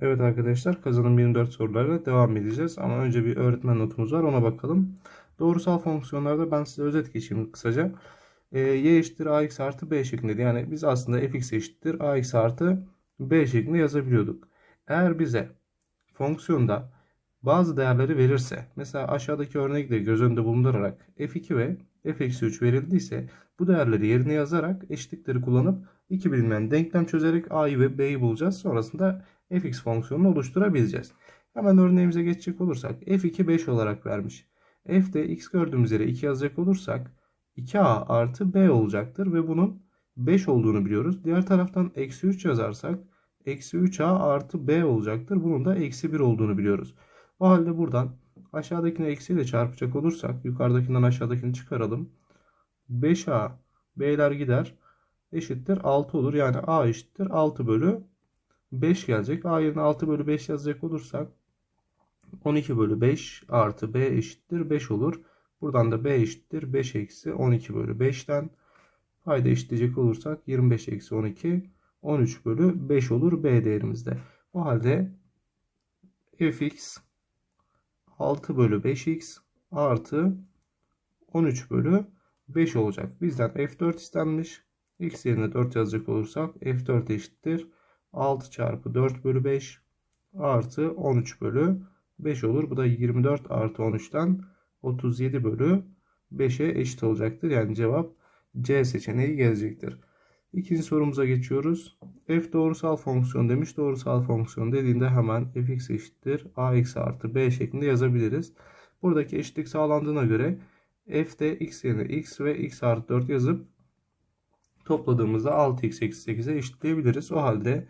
Evet arkadaşlar kazanım 24 sorularla devam edeceğiz. Ama önce bir öğretmen notumuz var ona bakalım. Doğrusal fonksiyonlarda ben size özet geçeyim kısaca. E, y eşittir ax artı b şeklinde. Yani biz aslında fx eşittir ax artı b şeklinde yazabiliyorduk. Eğer bize fonksiyonda bazı değerleri verirse mesela aşağıdaki örnekleri göz önünde bulundurarak f2 ve f-3 verildiyse bu değerleri yerine yazarak eşitlikleri kullanıp iki bilinmeyen denklem çözerek a'yı ve b'yi bulacağız. Sonrasında fx fonksiyonunu oluşturabileceğiz. Hemen örneğimize geçecek olursak f2 5 olarak vermiş. f'de x gördüğümüz yere 2 yazacak olursak 2a artı b olacaktır ve bunun 5 olduğunu biliyoruz. Diğer taraftan eksi 3 yazarsak eksi 3a artı b olacaktır. Bunun da eksi 1 olduğunu biliyoruz. O halde buradan aşağıdakini eksiyle çarpacak olursak yukarıdakinden aşağıdakini çıkaralım. 5a b'ler gider eşittir 6 olur. Yani a eşittir 6 bölü 5 gelecek. A yerine 6 bölü 5 yazacak olursak 12 bölü 5 artı B eşittir 5 olur. Buradan da B eşittir 5 eksi 12 bölü 5'ten payda eşitleyecek olursak 25 eksi 12 13 bölü 5 olur B değerimizde. O halde fx 6 bölü 5x artı 13 bölü 5 olacak. Bizden f4 istenmiş. x yerine 4 yazacak olursak f4 eşittir 6 çarpı 4 bölü 5 artı 13 bölü 5 olur. Bu da 24 artı 13'ten 37 bölü 5'e eşit olacaktır. Yani cevap C seçeneği gelecektir. İkinci sorumuza geçiyoruz. F doğrusal fonksiyon demiş. Doğrusal fonksiyon dediğinde hemen fx eşittir ax artı b şeklinde yazabiliriz. Buradaki eşitlik sağlandığına göre f'de x yerine x ve x artı 4 yazıp topladığımızda 6x eksi 8'e eşitleyebiliriz. O halde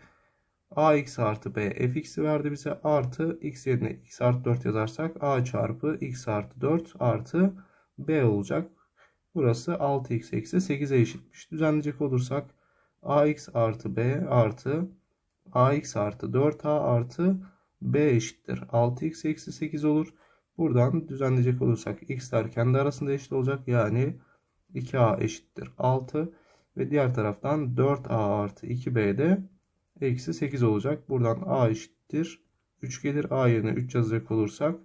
ax artı b fx'i verdi bize artı x yerine x artı 4 yazarsak a çarpı x artı 4 artı b olacak. Burası 6x eksi 8'e eşitmiş. Düzenleyecek olursak ax artı b artı ax artı 4a artı b eşittir. 6x eksi 8 olur. Buradan düzenleyecek olursak x'ler kendi arasında eşit olacak. Yani 2a eşittir 6 ve diğer taraftan 4a artı 2b de eksi 8 olacak. Buradan a eşittir 3 gelir. a yerine 3 yazacak olursak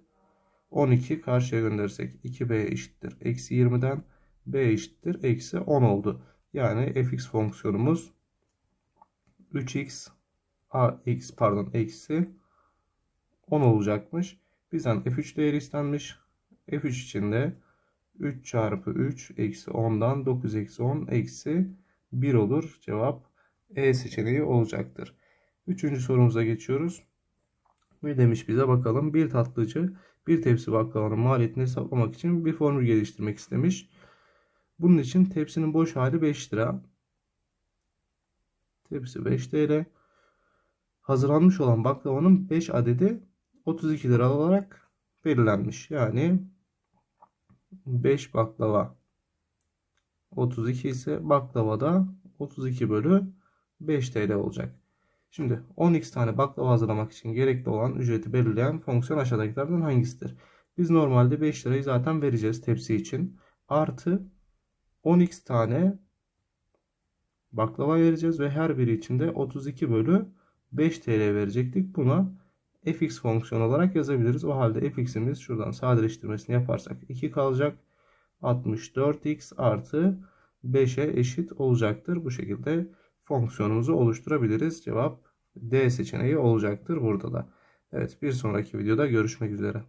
12 karşıya gönderirsek 2b eşittir eksi 20'den b eşittir eksi 10 oldu. Yani fx fonksiyonumuz 3x a x pardon eksi 10 olacakmış. Bizden f3 değeri istenmiş. f3 için de 3 çarpı 3 eksi 10'dan 9 eksi 10 eksi 1 olur. Cevap E seçeneği olacaktır. Üçüncü sorumuza geçiyoruz. Ne demiş bize bakalım. Bir tatlıcı bir tepsi baklavanın maliyetini hesaplamak için bir formül geliştirmek istemiş. Bunun için tepsinin boş hali 5 lira. Tepsi 5 TL. Hazırlanmış olan baklavanın 5 adedi 32 lira olarak belirlenmiş. Yani 5 baklava 32 ise baklavada 32 bölü 5 TL olacak. Şimdi 10x tane baklava hazırlamak için gerekli olan ücreti belirleyen fonksiyon aşağıdakilerden hangisidir? Biz normalde 5 lirayı zaten vereceğiz tepsi için. Artı 10x tane baklava vereceğiz ve her biri için de 32 bölü 5 TL verecektik. Buna fx fonksiyon olarak yazabiliriz. O halde fx'imiz şuradan sadeleştirmesini yaparsak 2 kalacak. 64x artı 5'e eşit olacaktır. Bu şekilde fonksiyonumuzu oluşturabiliriz. Cevap D seçeneği olacaktır burada da. Evet bir sonraki videoda görüşmek üzere.